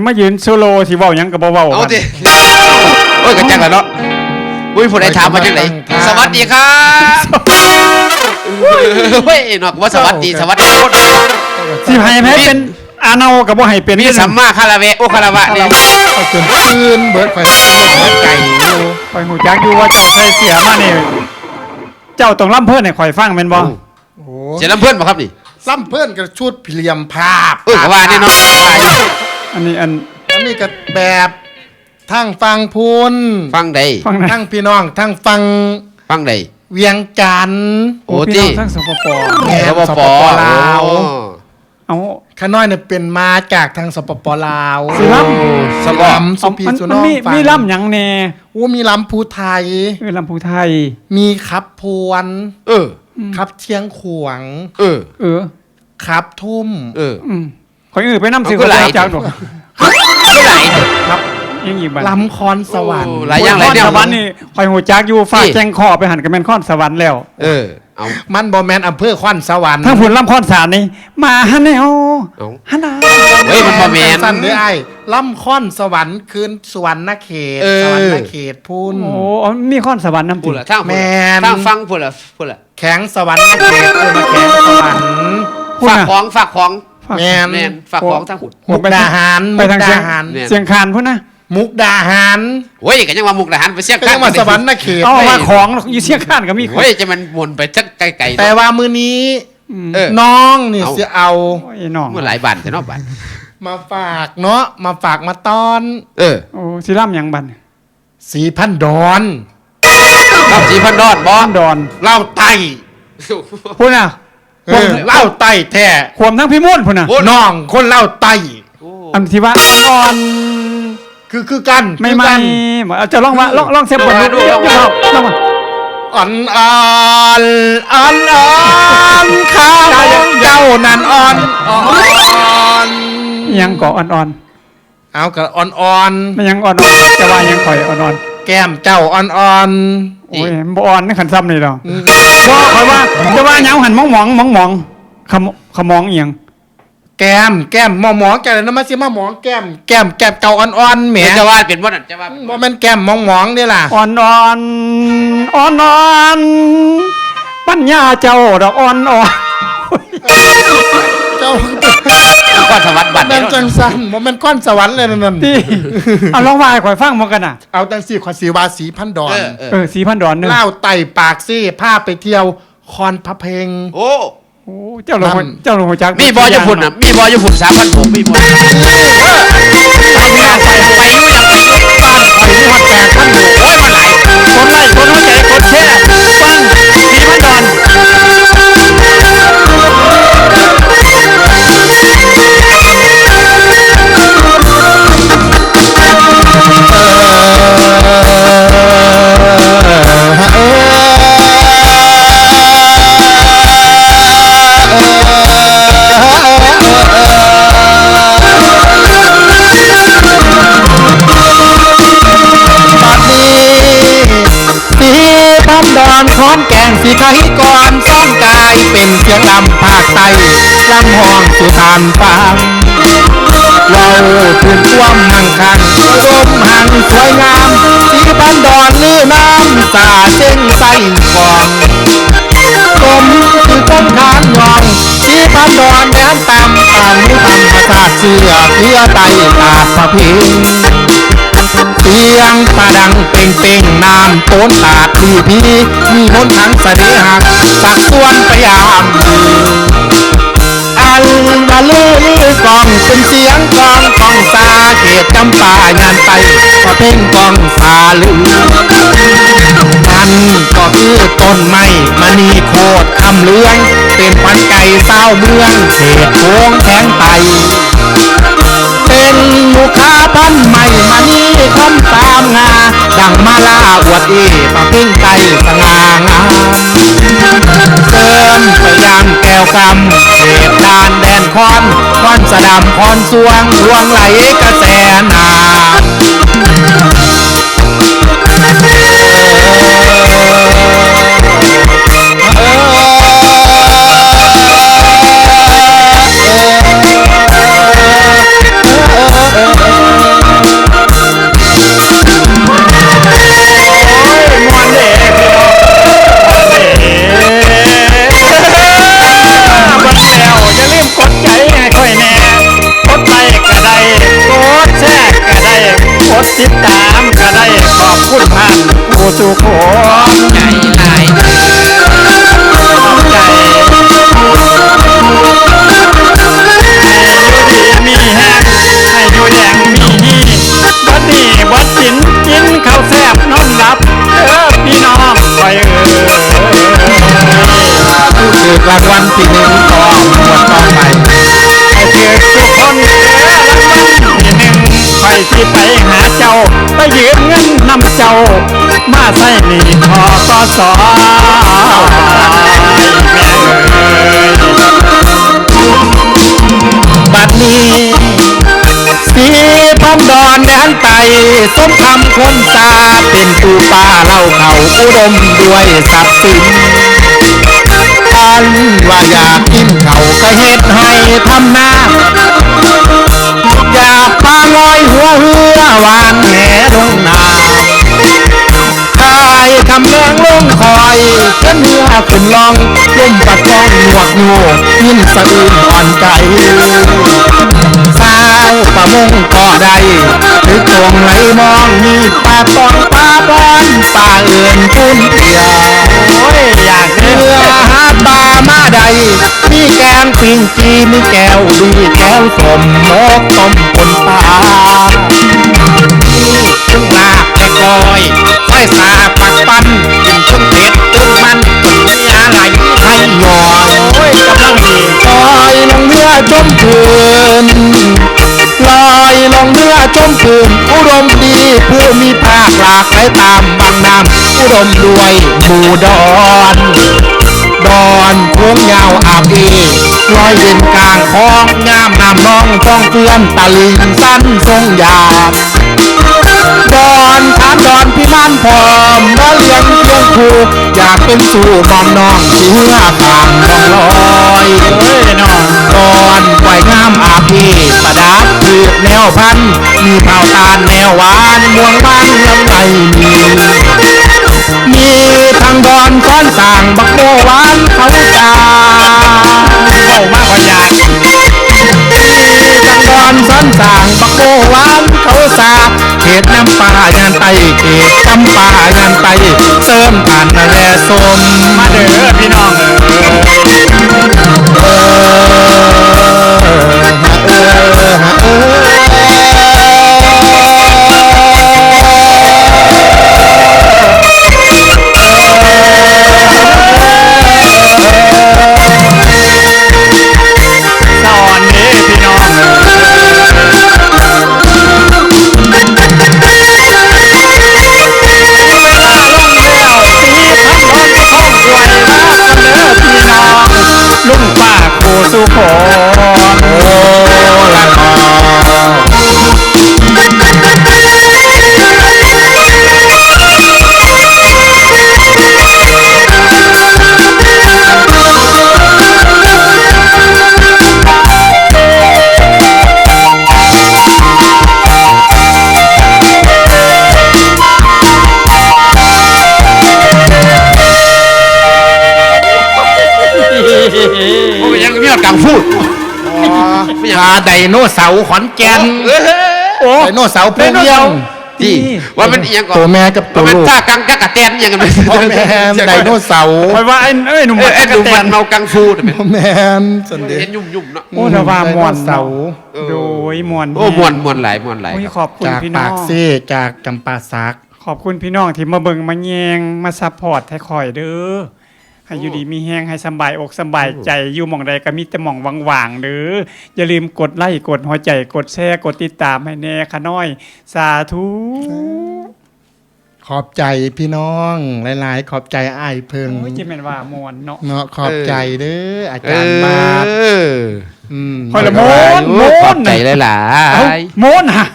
ยังมายืนโซโลสิเว้าหยังก็บ่เว้าเอาบัดดิโอ้ยกันจังแล้วเนาะอุ้ยผู้ใดถามมาจังไหนสวัสดีครับเฮ้ยนอกว่าสวัสดีสวัสดีโคตรสิให้แพ้เป็นอาเนาก็บ่ให้เป็นมีสัมมาคาราเวะโอคาราวะนี่เอาจนคืนเบิดข่อยเบิดไก่อยู่ข่อยฮู้จักอยู่ว่าเจ้าใส่เสียมานี่เจ้าต้องล่ำเพิ่นให้ข่อยฟังแม่นบ่โอ้โหเสียน้ำเพื่อนบ่ครับนี่ซ้ำเพื่อนกับชุดพิเรียมภาพเออก็ว่าแน่นอนว่า อยู่อันนี้อันอันนี้ก็แบบทั้งฟังพูนฟังใดฟังนะทั้งพี่น้องทั้งฟังฟังใด เวียงจันทน์โอ้พี่ที่น้องทั้งสปปแม่สปสปปปลาวโอ้เอา ข้าน้อยเนี่ยเป็นมาจากทางสปปลาวสิล่สสบอลำสุเอาพีมันสุมันน้องมีฟังมีล่ำหยังแน่อู้มีลำภูไทย เออลำพูไทย มีครับพวนเออครับเชียงขวางเออ เออครับทุ่ม เออ อืม ข่อยเออไปนำสิเอาก็หลายจักดอกก็ไหลยังอีกบัดลำคอนสวรรค์โอ้หลายอย่างหลายแนวสวรรค์นี่ข่อยฮู้จักอยู่ฟ้านี่แจ้งคอไปหันกับแม่นค้อนสวรรค์แล้ว เออเอามันบอแมนอำเภอคอนสวรรค์ถ้าผลลำค้อนสารนี่มาฮันแนวเอาฮันนาเฮ้ยมันบ่แม่นสั้นเด้อไอ้ลำคอนสวรรค์คืนสวรรค์นเขตเออสวรรค์นเขตพูนโอ้เอามีค้อนสวรรค์นำพูติดละทางพูดแม่ละนทางฟังพูดละพูดละแข็งสวรรค์นเขตเออมาแข็งสวรรค์พูดฝากนะของฝากของ ฝากแมนแม่นฝากของทางพูดมุกดาหารไปมุกทางดาเชียงหารเนี่ย เชียงคานพุ่นนะมุกดาหารโอ้ยกันยังว่ามุกทหารไปเสียก็ข้ายังมาสวรรค์นเขตเอามาของอยู่เชียงคานก็มีของ โอ้ยจะมันวนไปจักไกลๆแต่เนาะ ว่ามือนี้เออ น้องนี่เอา จะเอาโอ้ยน้องเมื่อหลายบันแต่เนอกบันมาฝากเนาะมาฝากมาต้อนเออโอ้สิล่ำหยังบัดสีพันดอนรับสีพันดอดบอบ้าสนดอนเล่าไตพุ่นน่ะ เออเล่าไตแท้ความทั้งพี่มุ่นพุ่นน่ะน้องคนเล่าไตอันที่ว่าอ่อนคือคือกันๆไม่คือไม่กันเอาจะลองว่าลองลองเสียบบทดูลองลองมาอ่อนอ่อนอ่อนอ่อนข้าวเจ้านั่นอ่อนอ่อนอิหยังก่ออ่อนเอากับอ่อนอ่อนๆไม่หยังอ่อนๆจะว่าหยังข่อยอ่อน แก้มเจ้าอ่อนอ่อนๆโอ้ยบ่อ่อนนี่ขันซ้ำนี่ดอกบ่ข่อยว่าจะว่าหยังหันมองมองมองมองขมขมองเอียงแก้มแก้มหมอหมอแก้มน้ำมันสิมาหมอแก้มแก้มแก้มเจ้าอ่อนอ่อนแหมเดี๋ยวจะว่าเป็นว่านั่นจะว่าเป็นว่ามันแก้มมองหมองนี่ล่ะอ่อนอ่อนอ่อนอ่อนๆปัญญาเจ้าดอกอ่อนอ่อนเจ้า ก้อนสวัสดิ์บัตรแม่นเนาะจังสันว่ามันก้อนสวรรค์เลยนั่นที่เอาลองว่าให้ข่อยฟังหมกันน่ะเอาจังสีขอสีวาสีพันดอนเออเออเออสีพันดอนหนึงเล่าไต่ปากซี่พาไปเที่ยวคอนพระเพง โอ้โอ้เจ้าหลวงนั่นเจ้าหลวงหัวจักมีบอญี่ปุ่นอะมีบอญี่ปุ่นสามพันผมมีบอ สียงลำภาคใต้ลำห้องสุทานฟังเว้าถึงควมมั่งคั่งลมหันสวยงามสีพันดอนลือน้ำสาเส้นใส่กองกลมคือต้นทานยองสีพันดอนแดนตามตามธรรมชาติเชื่อเพื่อไตตาดพระพิง เสียงปลาดังเป่งเป่งน้ำโตนตาดดีพีมีมนต์ทั้งเสน่หักสักส่วนพยายามอันละลือลือกองเป็นเสียงกองกองสาเขตจำปางานไปก็เพ่งกองสาลือนั่นก็คือต้นไม้มณีโคตรคำเลืองเป็นขวัญไก่เศร้าเมืองเขตโค้งแทงไต เป็นลูกค้าพันใหม่มานี่คนตามงา ดังมาลาอวดอีปะเพ่งไตสง่างามเติมพยานแก้วกำเขตดานแดนคอนคอนสะดำคอนสวงดวงไหลกระแส ติดตามก็ได้ขอบคุณผ่านผู้สุข สบัดนี้สีพันดอนแดนไตสมคำคนซาเป็นตูป้าเล่าเขาอุดมด้วยทรัพย์สินอันว่าอยากกินเขาก็เฮ็ดให้ทำหน้าอยากปลาลอยหัวเหือวาน ลงคอยเส้นเหือขึ้นลองล่มปัดกองหนวกโง่ยินสะอื้นอ่อนใจสาวประมงก็ได้ถึกตรงไหลมองมีปลาปองปลาบอนปลาเอื่นปุ้นเปียโอ้ยอยากเรืเนื้อหาปลามาใดมีแกงปิ้งจีมีแก้วดีแก้วสมมกต้มปนปลาซึ่งลาแต่กอยไฟสาปักปัน จมคืนลอยลงเรือจมคืนอุดมดีผู้มีภาคหลากหลายตามบางน้ำอุดมด้วยหมู่ดอนดอนพวงยาวอาบเอลอยเย็นกลางคลองงามน้ำน้องฟองเตือนตะลิงสั้นทรงยามดอนฐานดอนพิมานพร้อมระเลี้ยงเพียงคูอยากเป็นสู่มอมน้องเชื่อตามมองลอยเฮ้ยน้อง ดอนไหวงามอาพีประดับพืชแนวพัน มีเผาตาลแนวหวานม่วงมันลำไยมีมีทางดอนซ้อนสั่งบักโบหวานเขาจาเบามากกว่อยากมีทางดอนซ้อนสั่งบักโบหวานเขาสาเขตน้ำป่างานไตเขตจำป่างานไตเสริมผ่านแลสมมาเด้อพี่น้องเออ ดกังพูดพาไดโนเสาร์ขอนแก่นเอ้ยโอ้ไดโนเสาร์ผู้เลี้ยงที่ว่ามันอีหยังก่อนตัวแม่กับตัว่าวมันลูกท่ากังกักกะแตนอิหยังกันไหมพ่อแม่ไดโนเสาร์คอยว่าไอ้เอ้ยหนุ่มเออไอ้กดูระแตมันนเมากังฟูน่ะแม่พ่อแม่สันเดเห็นยุ่มยุ่มๆเนาะโอ้ระว่ามวนไดโนเสาร์โดยมวนโอ้มวนมวนหลายมวนหลายโอ้ยครับขอบคุณจากพี่น้ปาอกงซี่จากจำปาสักขอบคุณพี่น้องที่มาเบิ่งมาแยงมาซัพพอร์ตให้คอยเด้อ ให้อยู่ดีมีแห้งให้สำบายอกสำบายใจอยู่หม่องใดก็มีแต่หม่องว่างๆเด้ออย่าลืมกดไลค์กดหัวใจกดแชร์กดติดตามให้แน่ค่ะน้อย สาธุขอบใจพี่น้องหลาย ๆ ขอบใจอ้ายเพิงโอ้ยจิแม่นว่ามวนเนาะเนาะขอบใจเด้ออาเอจารย์มาศออืมคอยละมวนโอ้มขวอบนใจหลายเอ้าๆมวนฮะ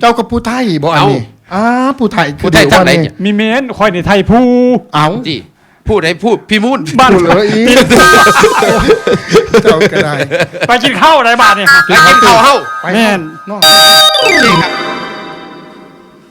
เจ้ากับผู้ไทยบ่อันนี้อ้าผู้ไทยคือผู้ไทยเดี๋วทำไหนนี้เนี่ยมีเมนคอยในไทยผู้เอ้าที่ พูดให้พูดพี่มุ่นบ้านพูดเลยอีกเจ้าก็ได้ ไปกินข้าวอะไรบ้านเนี่ยแล้วกินข้าวเฮ้าไปแม่นเนาะนี่ครับ